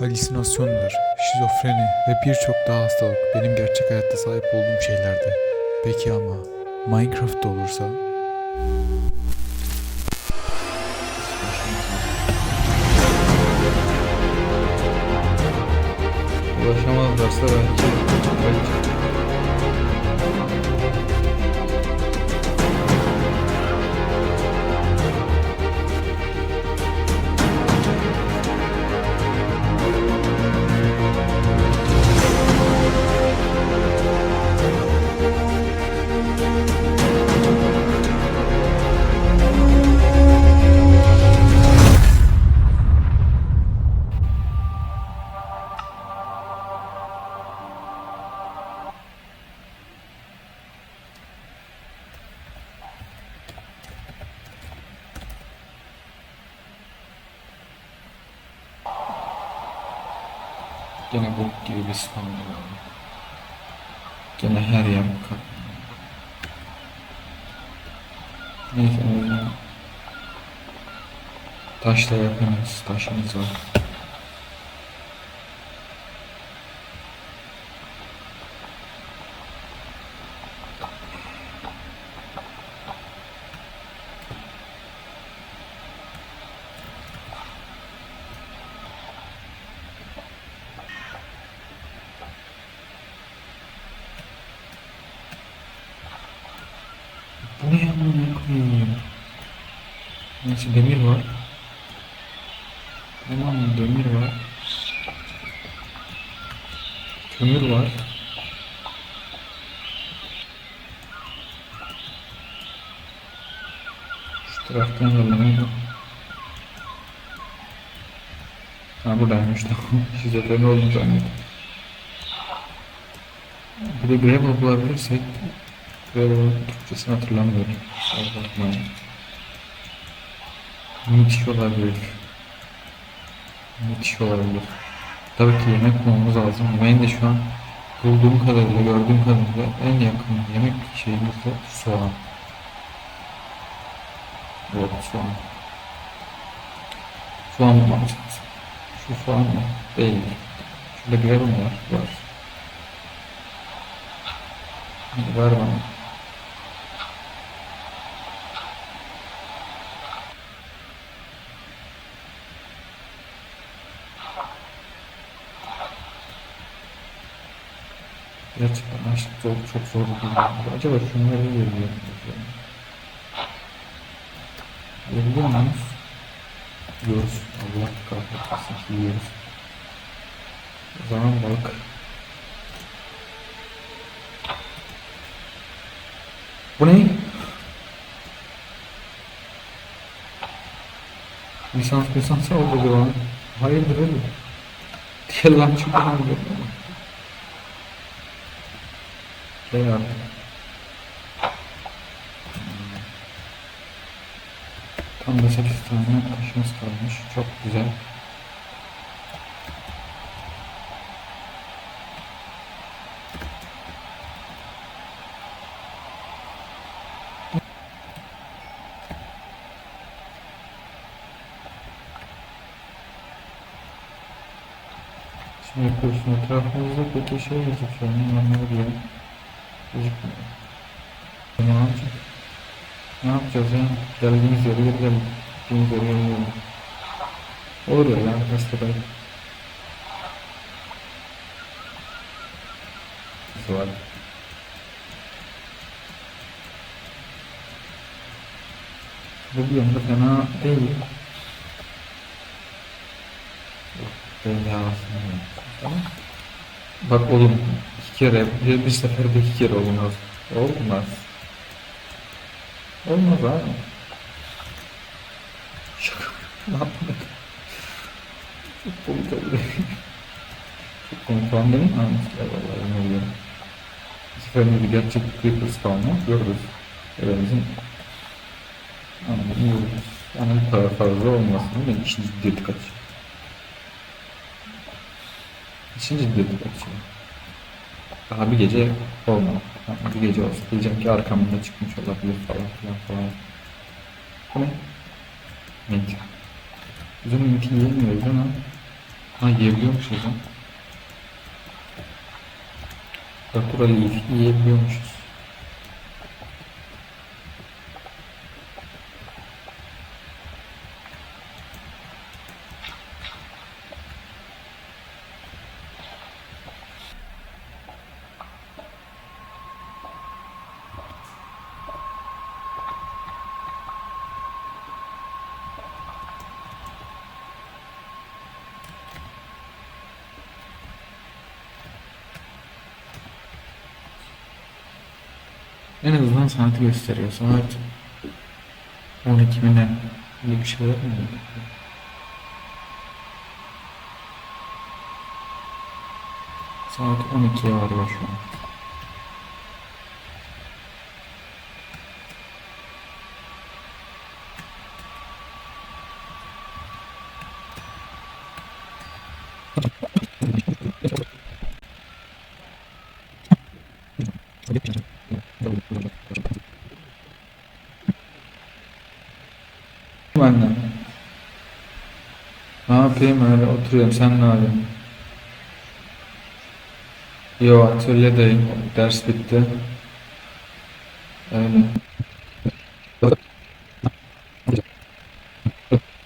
halüsinasyonlar, şizofreni ve birçok daha hastalık benim gerçek hayatta sahip olduğum şeylerdi. Peki ama Minecraft'ta olursa? Ulaşamazlarsa belki belki gibi spam var. Gene her yer kar. Neyse yüzden Taşla yakınız, taşımız var. Bu ne amına koyayım? Neyse demir var. Tamam demir var. Kömür var. Şu taraftan alalım. Ha buradaymış tamam. Şizofreni olduğunu zannettim. Bir de gravel bulabilirsek Gravel'ın Türkçesini hatırlamıyorum. Kusura. Müthiş olabilir. Müthiş olabilir. Tabii ki yemek bulmamız lazım. Yemeğin de şu an bulduğum kadarıyla, gördüğüm kadarıyla en yakın yemek şeyimiz de soğan. Evet soğan. Soğan bulmamız lazım. Şu soğan mı? Değil. Şurada gravel var. Var. Hadi ver bana. Gerçekten aşk zor, çok zor bir durum. Acaba şunları veriyor muyuz? Veriyor muyuz? Yiyoruz. Allah kahretsin ki yiyoruz. O zaman bak. Bu ne? Lisans lisans oldu bu an. Hayırdır oğlum? Gel lan çık abi. Tam da 8 tane taşımız kalmış. Çok güzel. Şimdi yapıyorsun etrafımızda peki şey gözüküyor. Gözükmüyor. Ya? Geldiğimiz yere geri geldik. Gittiğimiz yere geri geldik. Olur ya lan hastada. Var. Bu bir yanda fena değil. Ben de aslında. Bak oğlum iki kere bir, bir seferde iki kere olmaz. Olmaz. Olmaz abi. Şaka. Ne yaptın? Çok komik oldu. Çok komik falan değil mi? Anlattılar vallahi ne oluyor. Bu sefer bir gerçek Creeper spawn'ı görürüz. Elimizin anlamını görürüz. Ama bu kadar fazla olmasın. Ben işin ciddiyeti kaçıyor. Ciddiyeti kaçıyor. Daha bir gece olmadı. Yani bir gece olsun. Diyeceğim ki arkamda çıkmış olabilir falan filan falan. Bu ne? Mint. Biz onu minti yiyemiyoruz ama Ha yiyebiliyormuşuz lan. Sakura leaf yiyebiliyormuşuz. En azından saati gösteriyor. Saat 12 mi ne? Öyle bir şeyler mi? Saat 12'ye varıyor şu an. Ben de. Yapayım öyle oturuyorum sen ne yapıyorsun? Yo atölyedeyim ders bitti. Öyle.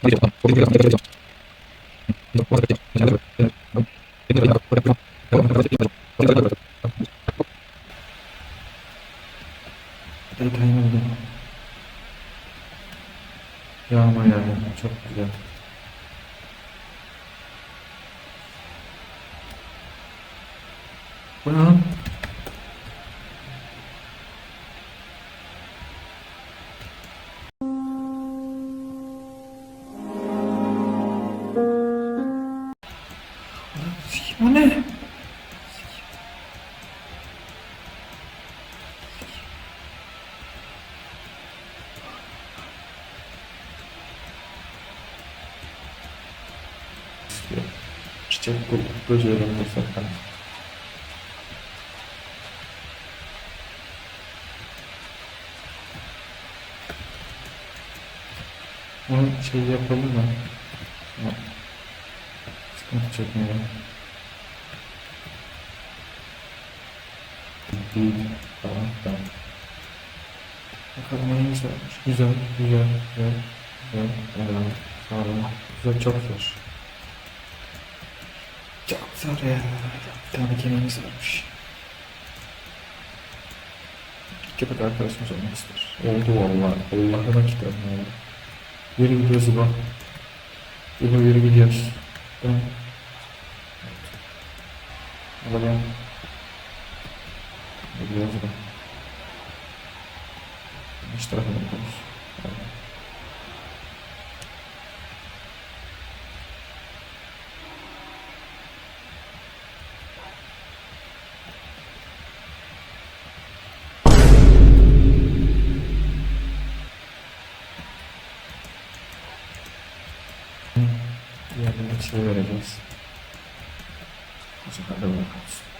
Detayım Çiçek bulduk, böceğlerinde saklan. Onu şey yapalım? Ama Sıkıntı çekmeyelim. Değil. Tamam, tamam. Bakalım neyimiz varmış. Güzel, güzel, güzel, güzel. Evet, sağ olun. Güzel, çok zor. Çok zor ya. Bir tane kemiğimiz varmış. Köpek arkadaşımız olmak ister. Oldu valla. Allah'ına kitabım ya. Yürü gidiyoruz bak. Yürü yürü gidiyoruz. Tamam. Alalım. Gidiyoruz bak. İç tarafına gidiyoruz. Vereceğiz. Bu sefer de bırakırız.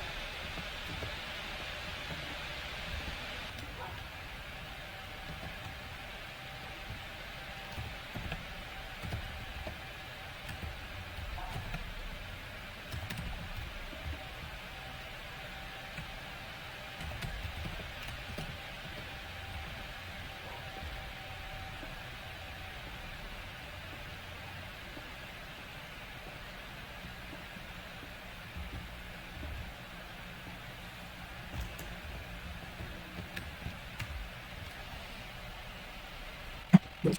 Hı?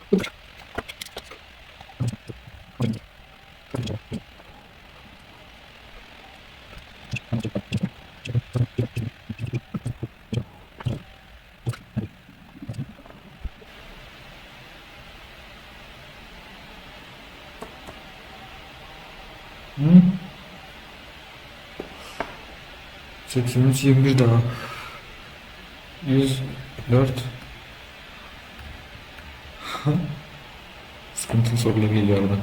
83 21 daha. 104 Sıkıntılı sorular geliyor arada.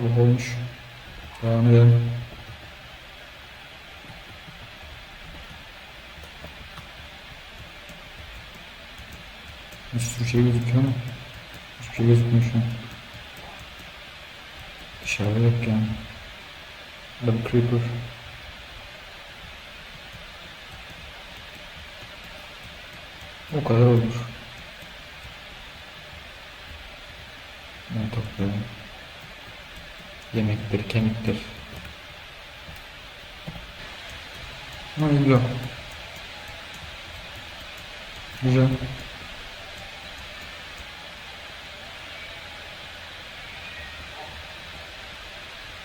Sabah olmuş. Devam edelim. Bir sürü şey gözüküyor ama hiçbir şey gözükmüyor şu an. Dışarıda yok yani. Bir creeper. O kadar olur. Ben toplayalım. Yemektir, kemiktir. Ha güzel. Güzel.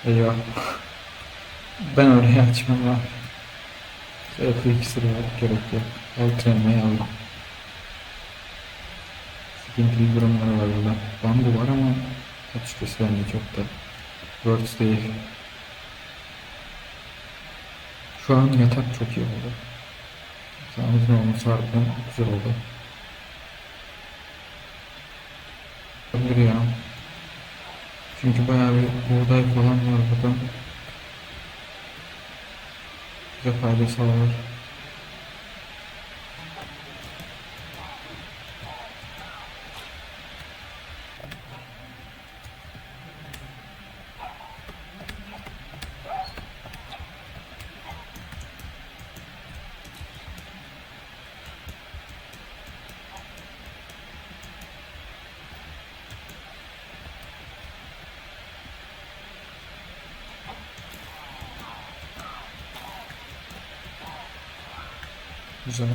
Eyvah. Ben oraya açmam. Zaten ikisi de var. Gerek yok. Al trenmeyi aldım. Sıkıntılı durumlar var burada. Bambu var ama açıkçası bence çok da works değil. Şu an yatak çok iyi oldu. Yatağımızın olması harbiden güzel oldu. Olabilir ya. Çünkü bayağı bir buğday falan var burada. Bize fayda sağlar. Güzel.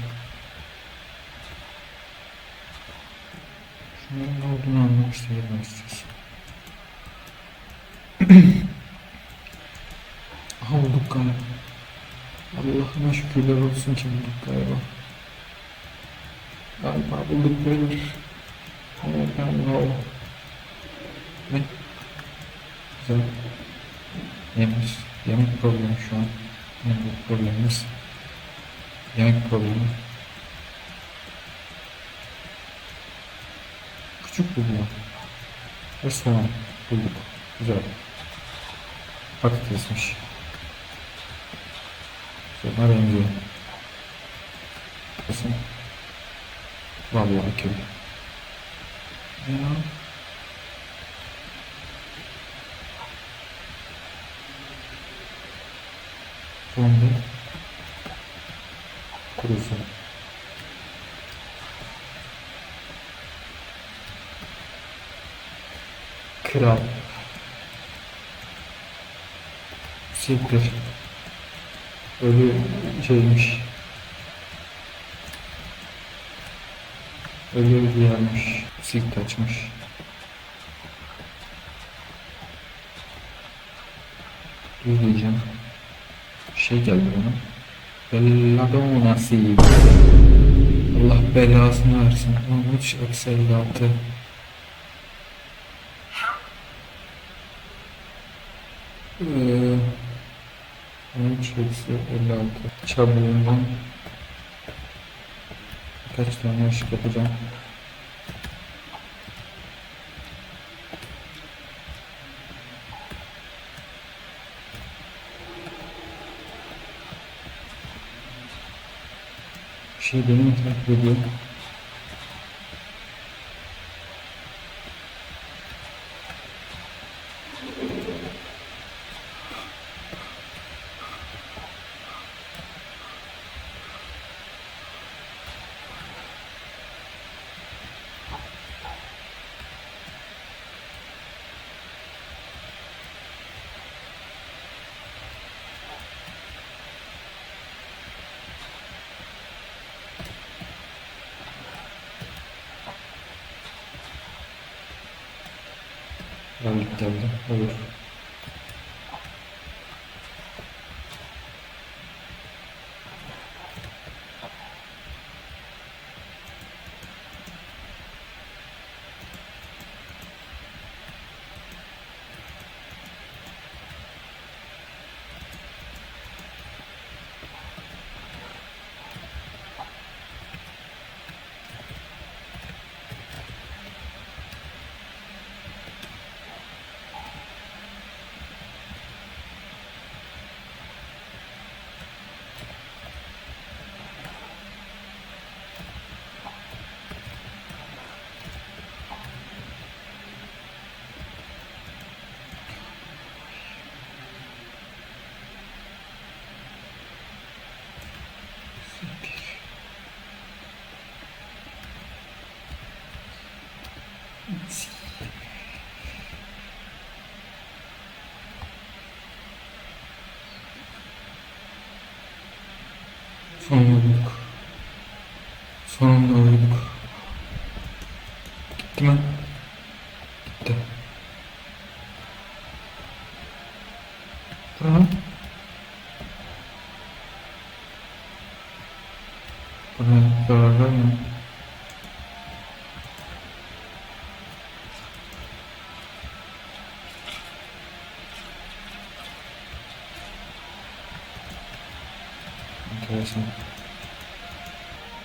Şunların ne olduğunu anlamak istedim istiyorsun. Aha bulduk galiba. Allah'ına şükürler olsun ki bulduk galiba. Galiba bulduk beyler. Oh no. Ne? Güzel. Yemek, yemek problemi şu an. En büyük problemimiz. Yemek problemi. Küçük bulma. Ve soğan bulduk. Güzel. Patatesmiş. Soğana benziyor. Kesin. Vallahi köy. Ya. Zombi. Kurusu. Kral. Siktir. Ölü şeymiş. Ölü bir yermiş. Silk açmış. Düz diyeceğim. Şey geldi bana. Belladonna nasip. Allah belasını versin. 13 eksi 56. Ee, 13 eksi 56. Çabuğundan birkaç tane ışık yapacağım. Şey beni takip ediyor. Ben geldi. Olur. Sonunda bulduk. Sonunda bulduk. Gitti mi? Enteresan.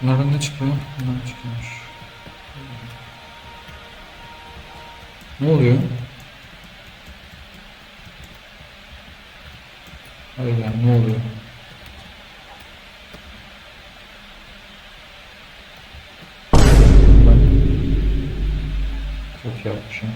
Bunlardan ne çıkıyor? Bunlar çıkıyormuş. Ne oluyor? Hayır yani ne oluyor? Ben çok yapmışım.